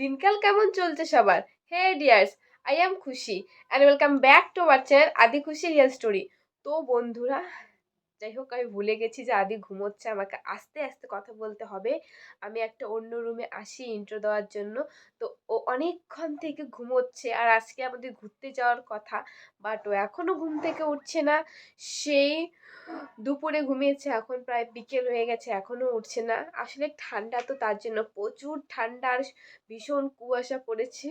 দিনকাল কেমন চলছে সবার? Hey dears I am Khushi and welcome back to our channel Adi Khushi real story তো বন্ধুরা, যাই হোক, আমি ভুলে গেছি যে আদি ঘুমোচ্ছে, আমাকে আস্তে আস্তে কথা বলতে হবে। আমি একটা অন্য রুমে আসি ইন্ট্রো দেওয়ার জন্য। তো ও অনেকক্ষণ থেকে ঘুমোচ্ছে আর আজকে আমাদের ঘুরতে যাওয়ার কথা বাট ও এখনও ঘুম থেকে উঠছে না। সেই দুপুরে ঘুমিয়েছে, এখন প্রায় বিকেল হয়ে গেছে এখনও উঠছে না। আসলে ঠান্ডা তো তার জন্য প্রচুর ঠান্ডা আর ভীষণ কুয়াশা পড়েছে।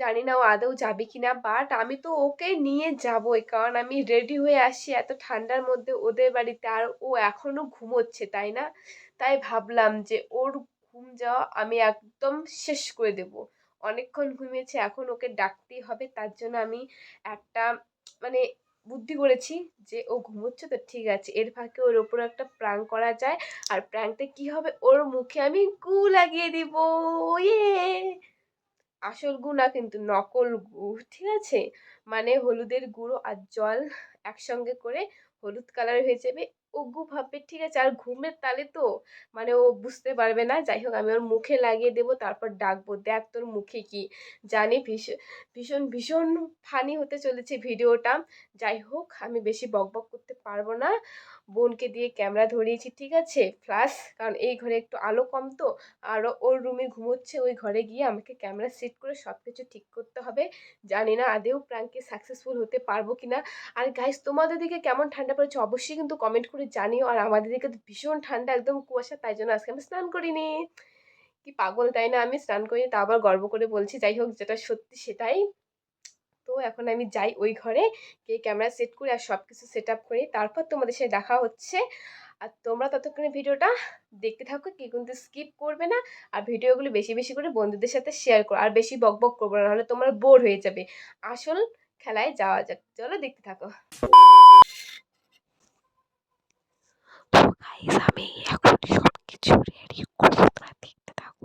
জানি না ও আদৌ যাবে কি না বাট আমি তো ওকে নিয়ে যাবই কারণ আমি রেডি হয়ে আসি এত ঠান্ডার মধ্যে ওদের বাড়িতে আর ও এখনও ঘুমোচ্ছে, তাই না? তাই ভাবলাম যে ওর ঘুম যাওয়া আমি একদম শেষ করে দেব। অনেকক্ষণ ঘুমিয়েছে, এখন ওকে ডাকতেই হবে, তার জন্য আমি একটা মানে বুদ্ধি করেছি যে ও ঘুমোচ্ছে তো ঠিক আছে, এর ফাঁকে ওর ওপর একটা প্রাং করা যায়, আর প্রাংটা কি হবে ওর মুখে আমি গু লাগিয়ে দিব ইয়ে। আসল গু না কিন্তু নকল গু, ঠিক আছে? মানে হলুদের গুঁড়ো আর জল একসঙ্গে করে হলুদ কালার হয়ে যাবে ও গু ভাববে, ঠিক আছে, আর ঘুমের তালে তো মানে ও বুঝতে পারবে না। যাই হোক, আমি ওর মুখে লাগিয়ে দেবো, তারপর ডাকবো। দেখ তোর মুখে কি জানি ভীষণ ভীষণ ভীষণ ফানি হতে চলেছে ভিডিওটা। যাই হোক, আমি বেশি বকবক করতে পারব না। বোনকে দিয়ে ক্যামেরা ধরিয়েছি, ঠিক আছে? প্লাস, কারণ এই ঘরে একটু আলো কম তো আর ওর রুমে ঘুমোচ্ছে, ওই ঘরে গিয়ে আমাকে ক্যামেরা সেট করে সব কিছু ঠিক করতে হবে। জানি না আদেও প্র্যাঙ্কে সাকসেসফুল হতে পারব কি না আর গাইস তোমাদের দিকে কেমন ঠান্ডা পড়েছে অবশ্যই কিন্তু কমেন্ট করে জানিও, আর আমাদের দিকে তো ভীষণ ঠান্ডা, একদম কুয়াশা, তাই জন্য আজকে আমি স্নান করিনি। কি পাগল, তাই না? আমি স্নান করিনি, তা আবার গর্ব করে বলছি, যাই হোক, যেটা সত্যি সেটাই। তো এখন আমি যাই ওই ঘরে, গিয়ে ক্যামেরা সেট করি আর সব কিছু সেট আপ করি। তারপর তোমাদের সাথে দেখা হচ্ছে। আর তোমরা ততক্ষণে ভিডিওটা দেখতে থাকো, কি কিন্তু স্কিপ করবে না। আর ভিডিওগুলো বেশি বেশি করে বন্ধুদের সাথে শেয়ার করো, আর বেশি বক বক করব না, নাহলে তোমরা বোর হয়ে যাবে। আসল খেলায় যাওয়া যাক, চলো দেখতে থাকো। তো গাইস আমি এখন সব কিছু রেডি করব তোমরা দেখতে থাকো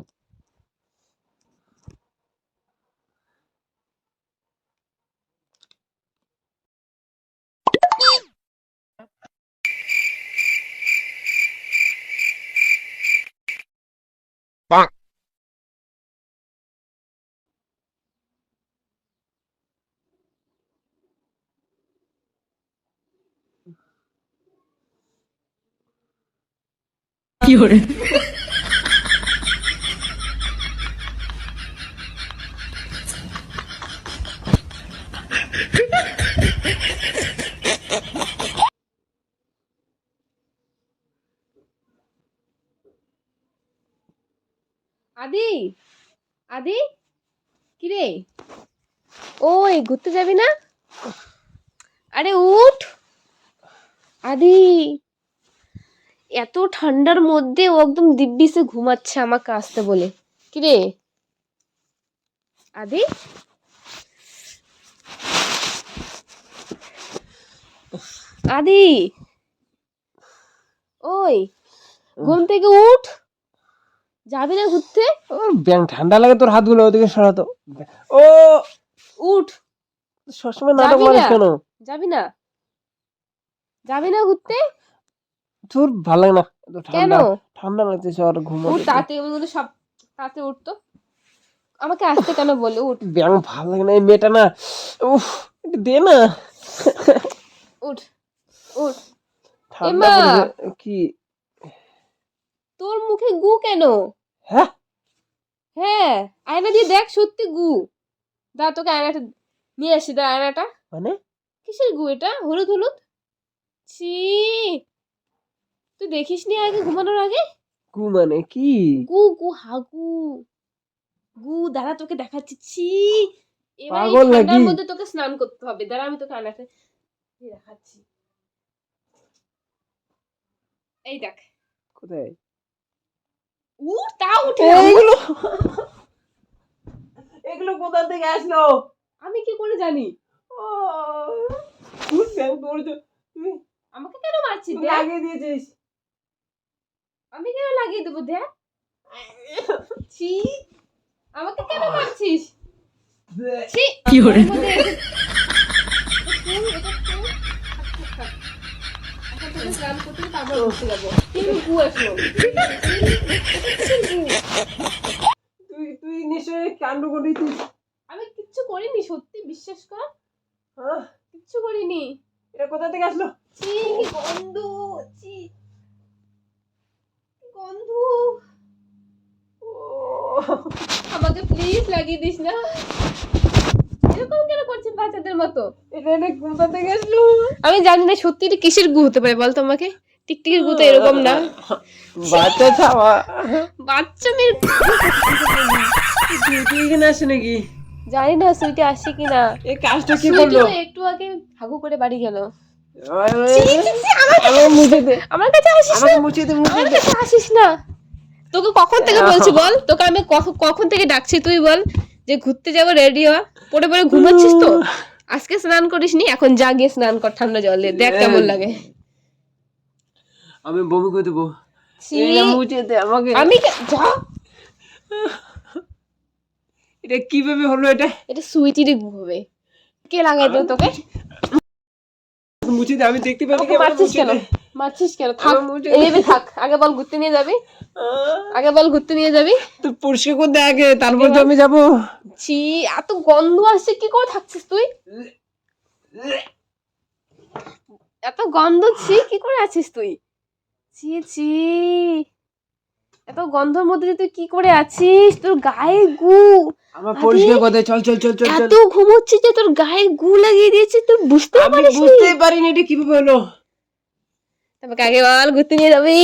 আদি আদি কিরে? ওই ঘুরতে যাবি না? আরে উঠ। আদি এত ঠান্ডার মধ্যে ও একদম দিব্যিসে ঘুমাচ্ছে আমাকে আসতে বলে। কিরে? আদি? আদি? ওই ঘুম থেকে উঠ। যাবি না ঘুরতে? ওর ব্যাং ঠান্ডা লাগে তোর হাতগুলো ওদিকে সরাতো ও উঠ। সবসময় নাটক মারিস? কেন? যাবি না? যাবি না ঘুরতে? তোর ভালো লাগে না? ঠান্ডা ঠান্ডা লাগতেছে আর ঘুম তাতে ওগুলো সব তাতে উঠতো আমাকে আসতে কেন বলে উঠ। ব্যাং ভালো লাগে না এই মেয়েটা না। উফ দে না। উঠ উঠ। ঠান্ডা কি? তোর মুখে গু কেন? হ্যাঁ? হ্যাঁ আয়না দিয়ে দেখ সত্যি গু। দা তোকে আয়নাটা নিয়ে আসি দা আয়নাটা। মানে? কিসের গু এটা? হলুদ হলুদ? ছি! তুই দেখিস নি আগে ঘুমানোর আগে? গু মানে কি? গু গু হাগু গু। দাঁড়া তোকে দেখাচ্ছি। ছি। এবার এই পাগল ঠান্ডার নাকি? মধ্যে তোকে স্নান করতে হবে। দাঁড়া আমি তোকে আনাতে দেখাচ্ছি। এই দেখ। কোথায়? উঠ তা উঠে না, উঠ। এগুলো। কোথা থেকে আসলো? আমি কি করে জানি? ও উঠ ব্যাং পড়েছে তুই আমাকে কেন মারছিস? দেখ। লাগিয়ে দিয়েছিস। আমি কেন লাগিয়ে দেবো দেখ। ছি আমাকে কেন মারছিস? ছি কি গু? তুই তুই নিশ্চয়ই কাণ্ড করি তুই আমি কিচ্ছু করিনি সত্যি বিশ্বাস কর। কিচ্ছু করিনি। এটা কোথা থেকে আসলো? ছি কি গন্ধ ছি কি গন্ধ ও আমাকে প্লিজ লাগিয়ে দিস না। এরকম কেন করছিস বাচ্চাদের মতো? এটা থেকে আমি জানি না সত্যি এটা কিসের গু হতে পারে আমাকে? টিকটিকির গু তো এরকম না। বাচ্চা ছাওয়া। বাচ্চা মেয়ের আসে নাকি? জানি না সুইটে আসে কিনা। এই কাজটা কি করল? একটু আগে হাগু করে বাড়ি গেল। আমার দে। আমার কাছে আসিস না। আমার কাছে আসিস না। তোকে কখন থেকে বলছি বল? তোকে আমি কখন থেকে ডাকছি তুই বল? যে ঘুরতে যাব রেডি হ। পরে পরে ঘুমাচ্ছিস তো? আজকে স্নান করিস নি এখন যা গিয়ে স্নান কর ঠান্ডা জল দেখ কেমন লাগে। আমি বমি করে দেবো। আমি যা। এটা কীভাবে হলো এটা? এটা সুইটিরই হবে কে লাগাই দিল তোকে? মুছে দে আমি দেখতে পাচ্ছি মারছিস কেন? মারছিস কেন? থাক এইভাবে থাক। আগে বল ঘুরতে নিয়ে যাবি? আগে বল ঘুরতে নিয়ে যাবি? তো পরিষ্কার করে দে আগে তারপর তো আমি যাব। ছি এত গন্ধ আসছে কি করে থাকছিস তুই? এত গন্ধ ছি কি করে আছিস তুই? ছি ছি। এত গন্ধর মধ্যে তুই কি করে আছিস? তোর গায়ে গু। আমার পরিষ্কার করে চল চল চল চল এত ঘুমোচ্ছিস যে তোর গায়ে গু লাগিয়ে দিয়েছিস তুই বুঝতে আমি পারিস বুঝতে পারিনি এটা কীভাবে হলো। তারপর আগে বল? ঘুরতে নিয়ে যাবি?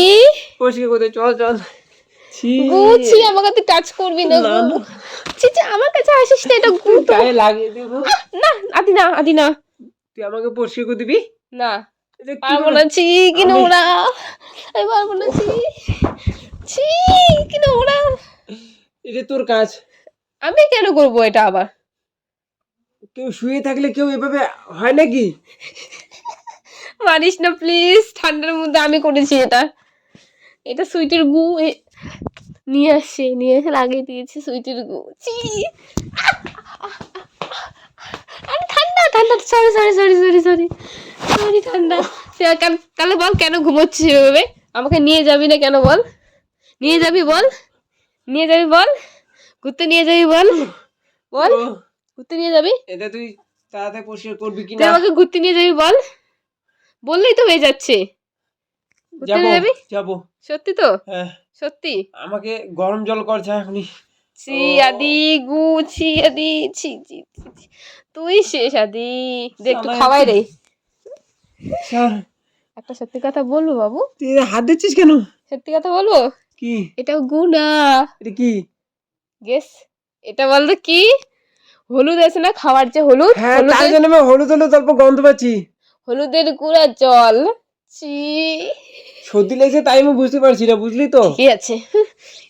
পরিষ্কার করে চল চল। ছি। গু ছি আমাকে তুই টাচ করবি না ছি ছি আমার কাছে আসিস না এটা গু গায়ে লাগিয়ে দেব। না আদি না আদি না তুই আমাকে পরিষ্কার করে দিবি? না। পারব না ছি কি নোংরা। আমি পারব না ছি। ছি কি নোংরা। এটা তোর কাজ। আমি কেন করব এটা আবার? কেউ শুয়ে থাকলে কেউ এভাবে হয় নাকি? মারিস না প্লিজ ঠান্ডার মধ্যে আমি করেছি এটা। এটা সুইটের গু নিয়ে আসছে নিয়ে এসে লাগিয়ে দিয়েছে সুইটের গু। চি ঠান্ডা ঠান্ডা sorry sorry sorry sorry sorry sorry ঠান্ডা। সে কেন- তাহলে বল কেন ঘুমোচ্ছিস এভাবে? আমাকে নিয়ে যাবি না কেন বল? নিয়ে যাবি বল? নিয়ে যাবি বল? ঘুরতে নিয়ে যাবি বল? বল? ঘুরতে নিয়ে যাবি? এটা তুই তাড়াতাড়ি পরিষ্কার করবি কি তুই না? আমাকে ঘুরতে নিয়ে যাবি বল? বললেই তো হয়ে যাচ্ছে। যাব যাব। সত্যি তো? হ্যাঁ। সত্যি? আমাকে গরম জল করছে এখনই। ছি। আদি গু ছি আদি ছি ছি। তুই শেষ আদি। দে একটু খাওয়াই রে একটা সত্যি কথা বলব বাবু? তুই হাত দিচ্ছিস কেন? সত্যি কথা বলব? কি? এটা গু না এটা কি? গেস এটা বলতো কি? হলুদ আছে না খাওয়ার যে হলুদ? হ্যাঁ তার জন্য আমি হলুদ হলুদ অল্প গন্ধ পাচ্ছি। হলুদের গুঁড়া জল ছি। সর্দি লেগেছে তাই আমি বুঝতে পারছি না বুঝলি তো? ঠিক আছে।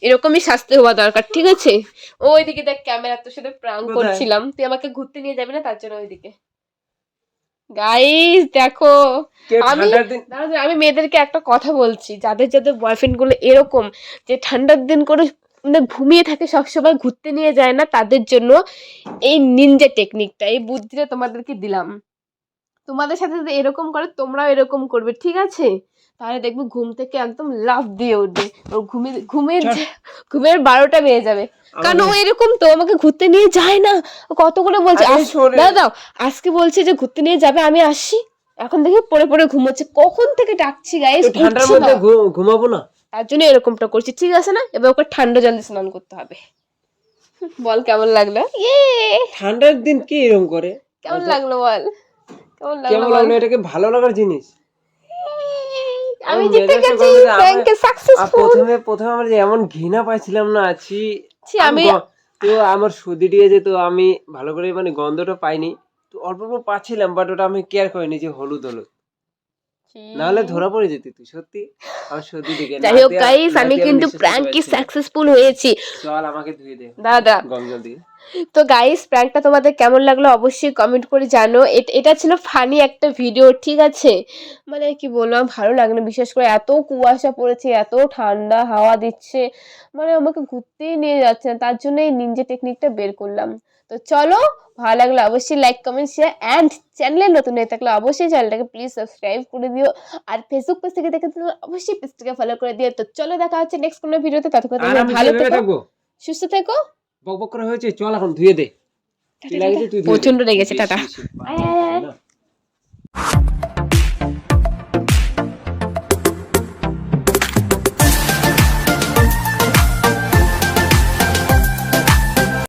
এরকমই শাস্তি হওয়া দরকার ঠিক আছে? ওইদিকে দেখ ক্যামেরা তোর সাথে প্রাং করছিলাম। তুই আমাকে ঘুরতে নিয়ে যাবি না? তার জন্য ওইদিকে। গাইস দেখো আমি- আমি মেয়েদেরকে একটা কথা বলছি। যাদের যাদের বয়ফ্রেন্ডগুলো এরকম যে ঠান্ডার দিন করে মানে ঘুমিয়ে থাকে সবসময় ঘুরতে নিয়ে যায় না তাদের জন্য এই নিনজা টেকনিকটা এই বুদ্ধিটা তোমাদেরকে দিলাম। তোমাদের সাথে যদি এরকম করে তোমরাও এরকম করবে ঠিক আছে? তাহলে দেখবে ঘুম থেকে একদম লাফ দিয়ে উঠবে। ওর ঘুমিয়ে ঘুমের ঘুমের বারোটা বেজে যাবে। কারণ ও এরকম তো আমাকে ঘুরতে নিয়ে যায় না। ও কত করে বলছে আস- শোনে। দাও দাও আজকে বলছে যে ঘুরতে নিয়ে যাবে আমি আসছি এখন দেখি পড়ে পড়ে ঘুমোচ্ছে। কখন থেকে ডাকছি ঠান্ডার মধ্যে ঘুমাবো না? তার জন্য এরকমটা করছি ঠিক আছে না? এবার ওকে ঠান্ডা জলে স্নান করতে হবে। বল কেমন লাগল? ইয়ে! ঠান্ডার দিন কি এরকম করে? কেমন লাগল বল? কেমন লাগল লাগল এটাকে ভালো লাগার জিনিস? আমি জিতে গেছি ব্যাংকে সাকসেসফুল প্রথমে প্রথমে আমরা যে এমন ঘৃণা পাইছিলাম না আছি আমি- তো আমার সর্দি দিয়ে যেত আমি ভালো করে মানে গন্ধটা পাইনি। তো অল্প অল্প পাচ্ছিলাম বাট ওটা আমি কেয়ার করিনি যে হলুদ হলুদ। নাহলে ধরা পড়ে যেতি তুই সত্যি? আমার সর্দি যাই হোক গাইস আমি কিন্তু প্র্যাঙ্কে সাকসেসফুল হয়েছি। চল আমাকে ধুয়ে দে। দাদা। গম জল দিয়ে। তো গাইস প্র্যাঙ্কটা তোমাদের কেমন লাগল অবশ্যই কমেন্ট করে জানো। এটা ছিল ফানি একটা ভিডিও ঠিক আছে? মানে কি বললাম ভালো লাগে না। বিশেষ করে এত কুয়াশা পড়েছে এত ঠান্ডা হাওয়া দিচ্ছে। মানে আমাকে ঘুরতেই নিয়ে যাচ্ছে না তার জন্য এই নিনজা টেকনিকটা বের করলাম। তো চলো ভালো লাগলে অবশ্যই লাইক কমেন্ট শেয়ার অ্যান্ড চ্যানেলে নতুন হয়ে থাকলে অবশ্যই চ্যানেলটাকে প্লিজ সাবস্ক্রাইব করে দিও। আর ফেসবুক পেজ থেকে দেখে থাকলে অবশ্যই পেজটাকে ফলো করে দিও। তো চলো দেখা হচ্ছে নেক্সট কোনো ভিডিওতে ততক্ষণ তোমরা ভালো থেকো সুস্থ থেকো। বক বক করা হয়েছে চল এখন ধুয়ে দে। তুই লাগিয়েছিস, তুই ধুয়ে দে। প্রচণ্ড রেগেছে টাটা।